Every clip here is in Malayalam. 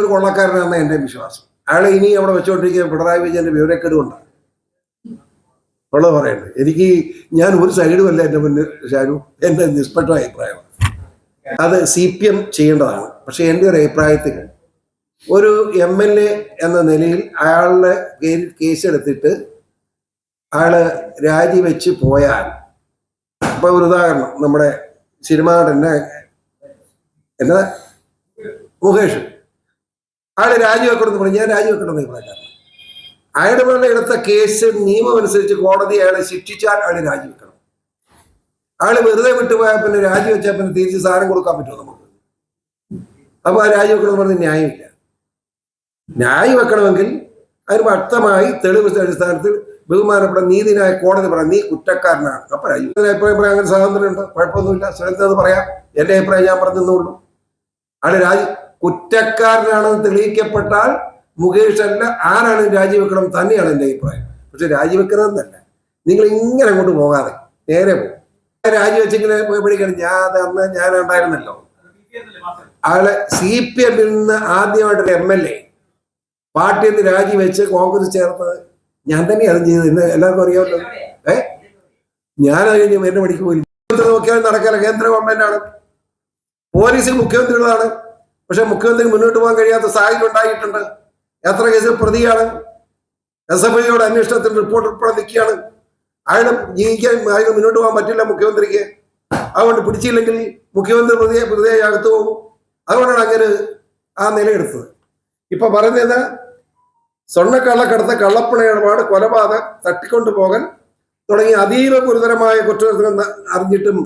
ഒരു കൊള്ളക്കാരനാണ് എന്റെ വിശ്വാസം. അയാളെ ഇനി അവിടെ വെച്ചുകൊണ്ടിരിക്കുന്ന പിണറായി വിജയന്റെ വിവരക്കേട് കൊണ്ടാണ് ഉള്ളത് പറയണ്ടേ എനിക്ക് ഞാൻ ഒരു സൈഡുമല്ല എന്റെ മുന്നിൽ ഷാരു. എന്റെ നിഷ്പക്ഷ അഭിപ്രായമാണ് അത് സി പി എം ചെയ്യേണ്ടതാണ്. പക്ഷെ എന്റെ ഒരു അഭിപ്രായത്തിൽ ഒരു എം എൽ എ എന്ന നിലയിൽ അയാളുടെ കേസെടുത്തിട്ട് അയാൾ രാജിവെച്ച് പോയാൽ ഇപ്പൊ ഒരു ഉദാഹരണം നമ്മുടെ സിനിമ നടന്റെ എന്നാ മുകേഷ്. അയാൾ രാജിവെക്കണമെന്ന് പറഞ്ഞു. ഞാൻ രാജിവെക്കണമെന്ന് അഭിപ്രായക്കാരൻ അയാളുടെ മേലെ എടുത്ത കേസ് നിയമം അനുസരിച്ച് കോടതി അയാളെ ശിക്ഷിച്ചാൽ അയാൾ രാജിവെക്കണം. അയാൾ വെറുതെ വിട്ടുപോയാൽ പിന്നെ രാജിവെച്ചാൽ പിന്നെ തിരിച്ച് സാധനം കൊടുക്കാൻ പറ്റുമോ നമുക്ക്? അപ്പൊ ആ രാജിവെക്കണമെന്ന് പറഞ്ഞ് ന്യായമില്ല. ന്യായം വെക്കണമെങ്കിൽ അതിന് വ്യക്തമായി തെളിവ് അടിസ്ഥാനത്തിൽ ബഹുമാനപ്പെട്ട നീതിനായ കോടതി പറയാം നീ കുറ്റക്കാരനാണ്. അപ്പൊ അഭിപ്രായം പറയാൻ അങ്ങനെ സ്വാതന്ത്ര്യമുണ്ട്. കുഴപ്പമൊന്നുമില്ല. സ്വന്തം പറയാം. എന്റെ അഭിപ്രായം ഞാൻ പറഞ്ഞെന്നുള്ളൂ ആൾ രാജി കുറ്റക്കാരനാണെന്ന് തെളിയിക്കപ്പെട്ടാൽ മുകേഷ് അല്ല ആരാണ് രാജിവെക്കണം തന്നെയാണ് എന്റെ അഭിപ്രായം. പക്ഷെ രാജിവെക്കണമെന്നല്ല നിങ്ങൾ ഇങ്ങനെ അങ്ങോട്ട് പോകാതെ നേരെ പോകും രാജിവെച്ചെങ്കിൽ പോയപ്പോഴേക്കാണ് ഞാൻ അത് അന്ന് ഞാൻ ഉണ്ടായിരുന്നല്ലോ. അയാളെ സി പി എമ്മിൽ നിന്ന് ആദ്യമായിട്ടൊരു എം എൽ എ പാർട്ടിയിൽ നിന്ന് രാജിവെച്ച് കോൺഗ്രസ് ചേർത്തത് ഞാൻ തന്നെയാണ് ചെയ്തത്. ഇന്ന് എല്ലാവർക്കും അറിയാമല്ലോ. ഏ? ഞാനത് കഴിഞ്ഞ് എന്നെ പഠിക്കുമ്പോൾ നോക്കിയാൽ നടക്കില്ല കേന്ദ്ര ഗവൺമെന്റാണ്. പോലീസ് മുഖ്യമന്ത്രികളാണ് പക്ഷെ മുഖ്യമന്ത്രി മുന്നോട്ട് പോകാൻ കഴിയാത്ത സാഹചര്യം ഉണ്ടായിട്ടുണ്ട്. എത്ര കേസിൽ പ്രതിയാണ്? എസ് എഫ് ഐയോട് അന്വേഷണത്തിന് റിപ്പോർട്ട് ഉൾപ്പെടെ നിൽക്കുകയാണ്. അയാളും ജീവിക്കാൻ അയാൾക്ക് മുന്നോട്ട് പോകാൻ പറ്റില്ല മുഖ്യമന്ത്രിക്ക്. അതുകൊണ്ട് പിടിച്ചില്ലെങ്കിൽ മുഖ്യമന്ത്രി പ്രതിയെ പ്രതിയായി അകത്ത് പോകും. അതുകൊണ്ടാണ് അങ്ങനെ ആ നിലയെടുത്തത്. ഇപ്പൊ പറയുന്നത് സ്വർണക്കള്ളക്കടത്ത് കള്ളപ്പണ ഇടപാട് കൊലപാതകം തട്ടിക്കൊണ്ടു പോകൽ തുടങ്ങിയ അതീവ ഗുരുതരമായ കുറ്റകൃത്യങ്ങൾ അറിഞ്ഞിട്ടും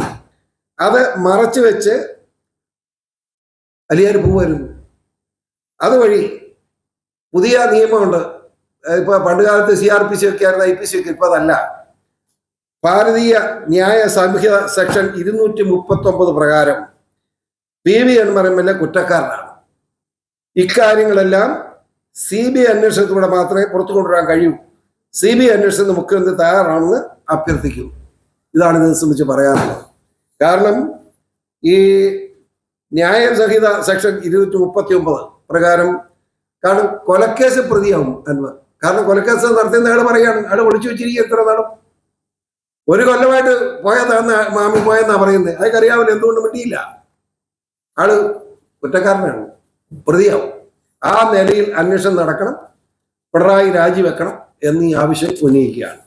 അത് മറച്ചു വെച്ച് അലിയാർ പോവായിരുന്നു. അതുവഴി പുതിയ നിയമമുണ്ട്. ഇപ്പൊ ഇപ്പൊ പണ്ടുകാലത്ത് സി ആർ പി സി ഒക്കെ ആയിരുന്നു ഐ പി സി ഒക്കെ. ഇപ്പൊ അതല്ല. ഭാരതീയ ന്യായ സംഹിത സെക്ഷൻ ഇരുന്നൂറ്റി മുപ്പത്തി ഒമ്പത് പ്രകാരം പി വി പറയുമ്പോൾ കുറ്റക്കാരനാണ്. ഇക്കാര്യങ്ങളെല്ലാം സി ബി അന്വേഷണത്തിലൂടെ മാത്രമേ പുറത്തു കൊണ്ടുവരാൻ കഴിയൂ. സി ബി അന്വേഷണത്തിന് മുഖ്യമന്ത്രി തയ്യാറാണെന്ന് അഭ്യർത്ഥിക്കും ഇതാണ് ഇതിനെ സംബന്ധിച്ച് പറയാനുള്ളത്. കാരണം ഈ ന്യായ സംഹിത സെക്ഷൻ ഇരുന്നൂറ്റി മുപ്പത്തി ഒമ്പത് പ്രകാരം കാരണം കൊലക്കേസ് പ്രതിയാവും അൻവർ കാരണം കൊലക്കേസ് നടത്തിയെന്ന് അയാൾ പറയാണ് അയാൾ ഒളിച്ചു വെച്ചിരിക്കുക എത്ര നാളും. ഒരു കൊല്ലമായിട്ട് പോയതാന്ന് മാമി പോയെന്നാ പറയുന്നത്. അയാൾക്കറിയാവില്ല എന്തുകൊണ്ട് പറ്റിയില്ല ആൾ കുറ്റക്കാരനാണ്. പ്രതിയാവും. ആ നിലയിൽ അന്വേഷണം നടക്കണം. പിണറായി രാജിവെക്കണം എന്നീ ആവശ്യം ഉന്നയിക്കുകയാണ്.